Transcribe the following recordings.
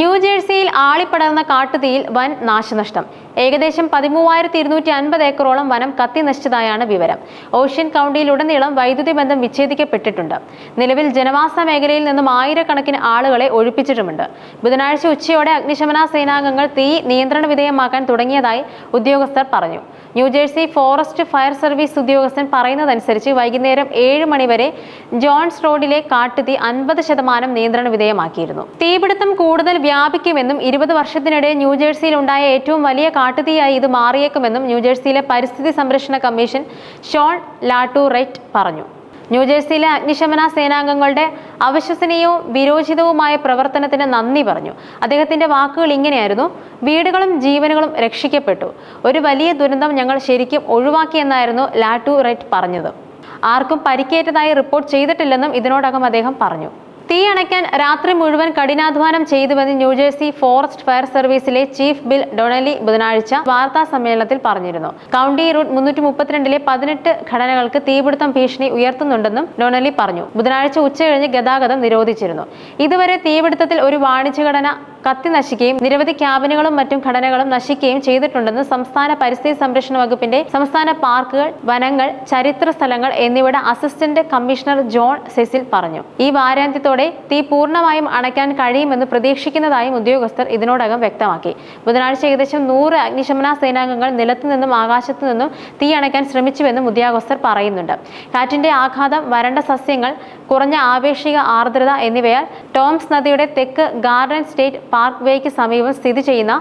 ന്യൂജേഴ്സിയിൽ ആളിപ്പടർന്ന കാട്ടുതീയിൽ വൻ നാശനഷ്ടം. ഏകദേശം പതിമൂവായിരത്തി ഇരുന്നൂറ്റി അൻപത് ഏക്കറോളം വനം കത്തി നശിച്ചതായാണ് വിവരം. ഓഷ്യൻ കൗണ്ടിയിലുടനീളം വൈദ്യുതി ബന്ധം വിച്ഛേദിക്കപ്പെട്ടിട്ടുണ്ട്. നിലവിൽ ജനവാസ മേഖലയിൽ നിന്നും ആയിരക്കണക്കിന് ആളുകളെ ഒഴിപ്പിച്ചിട്ടുമുണ്ട്. ബുധനാഴ്ച ഉച്ചയോടെ അഗ്നിശമന സേനാംഗങ്ങൾ തീ നിയന്ത്രണ വിധേയമാക്കാൻ തുടങ്ങിയതായി ഉദ്യോഗസ്ഥർ പറഞ്ഞു. ന്യൂജേഴ്സി ഫോറസ്റ്റ് ഫയർ സർവീസ് ഉദ്യോഗസ്ഥൻ പറയുന്നതനുസരിച്ച് വൈകുന്നേരം ഏഴ് മണിവരെ ജോൺസ് റോഡിലെ കാട്ടുതീ അൻപത് ശതമാനം നിയന്ത്രണ വിധേയമാക്കിയിരുന്നു. തീപിടുത്തം കൂടുതൽ വ്യാപിക്കുമെന്നും ഇരുപത് വർഷത്തിനിടെ ന്യൂജേഴ്സിയിൽ ഉണ്ടായ ഏറ്റവും വലിയ കാട്ടുതീയായി ഇത് മാറിയേക്കുമെന്നും ന്യൂജേഴ്സിയിലെ പരിസ്ഥിതി സംരക്ഷണ കമ്മീഷൻ ഷോൺ ലാട്ടു പറഞ്ഞു. ന്യൂജേഴ്സിയിലെ അഗ്നിശമന സേനാംഗങ്ങളുടെ അവിശ്വസനീയവും വിരോചിതവുമായ പ്രവർത്തനത്തിന് നന്ദി പറഞ്ഞു. അദ്ദേഹത്തിന്റെ വാക്കുകൾ ഇങ്ങനെയായിരുന്നു വീടുകളും ജീവനുകളും രക്ഷിക്കപ്പെട്ടു. ഒരു വലിയ ദുരന്തം ഞങ്ങൾ ശരിക്കും ഒഴിവാക്കിയെന്നായിരുന്നു ലാട്ടു റൈറ്റ് പറഞ്ഞത്. ആർക്കും പരിക്കേറ്റതായി റിപ്പോർട്ട് ചെയ്തിട്ടില്ലെന്നും ഇതിനോടകം അദ്ദേഹം പറഞ്ഞു. തീ അണയ്ക്കാൻ രാത്രി മുഴുവൻ കഠിനാധ്വാനം ചെയ്തുവെന്ന് ന്യൂജേഴ്സി ഫോറസ്റ്റ് ഫയർ സർവീസിലെ ചീഫ് ബിൽ ഡൊണലി ബുധനാഴ്ച വാർത്താ സമ്മേളനത്തിൽ പറഞ്ഞിരുന്നു. കൗണ്ടി റൂട്ട് മുന്നൂറ്റി മുപ്പത്തിരണ്ടിലെ പതിനെട്ട് ഘടനകൾക്ക് തീപിടുത്തം ഭീഷണി ഉയർത്തുന്നുണ്ടെന്നും ഡൊണലി പറഞ്ഞു. ബുധനാഴ്ച ഉച്ചകഴിഞ്ഞ് ഗതാഗതം നിരോധിച്ചിരുന്നു. ഇതുവരെ തീപിടുത്തത്തിൽ ഒരു വാണിജ്യ ഘടന കത്തി നശിക്കുകയും നിരവധി ക്യാബിനുകളും മറ്റും ഘടനകളും നശിക്കുകയും ചെയ്തിട്ടുണ്ടെന്ന് സംസ്ഥാന പരിസ്ഥിതി സംരക്ഷണ വകുപ്പിന്റെ സംസ്ഥാന പാർക്കുകൾ വനങ്ങൾ ചരിത്ര സ്ഥലങ്ങൾ എന്നിവയുടെ അസിസ്റ്റന്റ് കമ്മീഷണർ ജോൺ സെസിൽ പറഞ്ഞു. ഈ വാരാന്ത്യത്തോടെ തീ പൂർണമായും അണയ്ക്കാൻ കഴിയുമെന്ന് പ്രതീക്ഷിക്കുന്നതായും ഉദ്യോഗസ്ഥർ ഇതിനോടകം വ്യക്തമാക്കി. ബുധനാഴ്ച ഏകദേശം നൂറ് അഗ്നിശമന സേനാംഗങ്ങൾ നിലത്തു നിന്നും ആകാശത്തു നിന്നും തീ അണയ്ക്കാൻ ശ്രമിച്ചുവെന്നും ഉദ്യോഗസ്ഥർ പറയുന്നുണ്ട്. കാറ്റിന്റെ ആഘാതം വരണ്ട സസ്യങ്ങൾ കുറഞ്ഞ ആപേക്ഷിക ആർദ്രത എന്നിവയാൽ ടോംസ് നദിയുടെ തെക്ക് ഗാർഡൻ സ്റ്റേറ്റ് പാർക്ക് വേക്ക് സമീപം സ്ഥിതി ചെയ്യുന്ന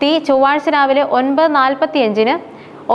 തീ ചൊവ്വാഴ്ച രാവിലെ ഒൻപത് നാൽപ്പത്തിയഞ്ചിന്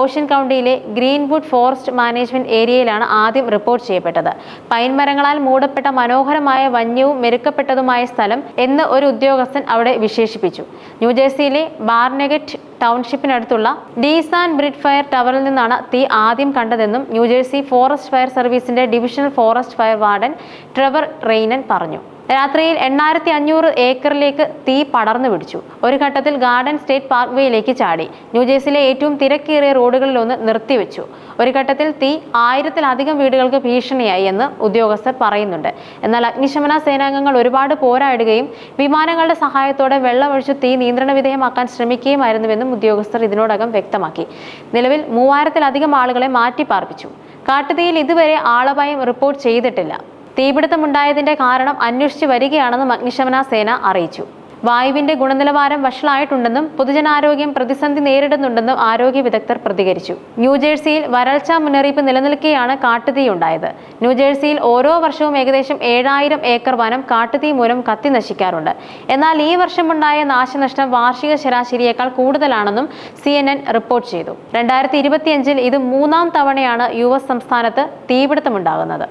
ഓഷ്യൻ കൗണ്ടിയിലെ ഗ്രീൻവുഡ് ഫോറസ്റ്റ് മാനേജ്മെന്റ് ഏരിയയിലാണ് ആദ്യം റിപ്പോർട്ട് ചെയ്യപ്പെട്ടത്. പൈൻ മരങ്ങളാൽ മൂടപ്പെട്ട മനോഹരമായ വന്യവും മെരുക്കപ്പെട്ടതുമായ സ്ഥലം എന്ന് ഒരു ഉദ്യോഗസ്ഥൻ അവിടെ വിശേഷിപ്പിച്ചു. ന്യൂജേഴ്സിയിലെ ബാർനെഗറ്റ് ടൗൺഷിപ്പിനടുത്തുള്ള ഡീസാൻ ബ്രിഡ് ഫയർ ടവറിൽ നിന്നാണ് തീ ആദ്യം കണ്ടതെന്നും New Jersey forest fire സർവീസിന്റെ divisional forest fire warden Trevor Raynor പറഞ്ഞു. രാത്രിയിൽ എണ്ണായിരത്തി അഞ്ഞൂറ് ഏക്കറിലേക്ക് തീ പടർന്നു പിടിച്ചു. ഒരു ഘട്ടത്തിൽ ഗാർഡൻ സ്റ്റേറ്റ് പാർക്ക് വേയിലേക്ക് ചാടി. ന്യൂജേഴ്സിയിലെ ഏറ്റവും തിരക്കേറിയ റോഡുകളിലൊന്ന് നിർത്തിവെച്ചു. ഒരു ഘട്ടത്തിൽ തീ ആയിരത്തിലധികം വീടുകൾക്ക് ഭീഷണിയായി എന്ന് ഉദ്യോഗസ്ഥർ പറയുന്നുണ്ട്. എന്നാൽ അഗ്നിശമന സേനാംഗങ്ങൾ ഒരുപാട് പോരാടുകയും വിമാനങ്ങളുടെ സഹായത്തോടെ വെള്ളമൊഴിച്ച് തീ നിയന്ത്രണ വിധേയമാക്കാൻ ശ്രമിക്കുകയുമായിരുന്നുവെന്നും ഉദ്യോഗസ്ഥർ ഇതിനോടകം വ്യക്തമാക്കി. നിലവിൽ മൂവായിരത്തിലധികം ആളുകളെ മാറ്റിപ്പാർപ്പിച്ചു. കാട്ടുതീയിൽ ഇതുവരെ ആളപായം റിപ്പോർട്ട് ചെയ്തിട്ടില്ല. തീപിടുത്തമുണ്ടായതിന്റെ കാരണം അന്വേഷിച്ചു വരികയാണെന്നും അഗ്നിശമന സേന അറിയിച്ചു. വായുവിന്റെ ഗുണനിലവാരം വഷളായിട്ടുണ്ടെന്നും പൊതുജനാരോഗ്യം പ്രതിസന്ധി നേരിടുന്നുണ്ടെന്നും ആരോഗ്യ വിദഗ്ധർ പ്രതികരിച്ചു. ന്യൂജേഴ്സിയിൽ വരൾച്ച മുന്നറിയിപ്പ് നിലനിൽക്കെയാണ് കാട്ടുതീയുണ്ടായത്. ന്യൂജേഴ്സിയിൽ ഓരോ വർഷവും ഏകദേശം ഏഴായിരം ഏക്കർ വനം കാട്ടുതീ മൂലം കത്തി നശിക്കാറുണ്ട്. എന്നാൽ ഈ വർഷമുണ്ടായ നാശനഷ്ടം വാർഷിക ശരാശരിയേക്കാൾ കൂടുതലാണെന്നും സി റിപ്പോർട്ട് ചെയ്തു. രണ്ടായിരത്തി ഇരുപത്തിയഞ്ചിൽ ഇത് മൂന്നാം തവണയാണ് യു എസ് സംസ്ഥാനത്ത് തീപിടുത്തമുണ്ടാകുന്നത്.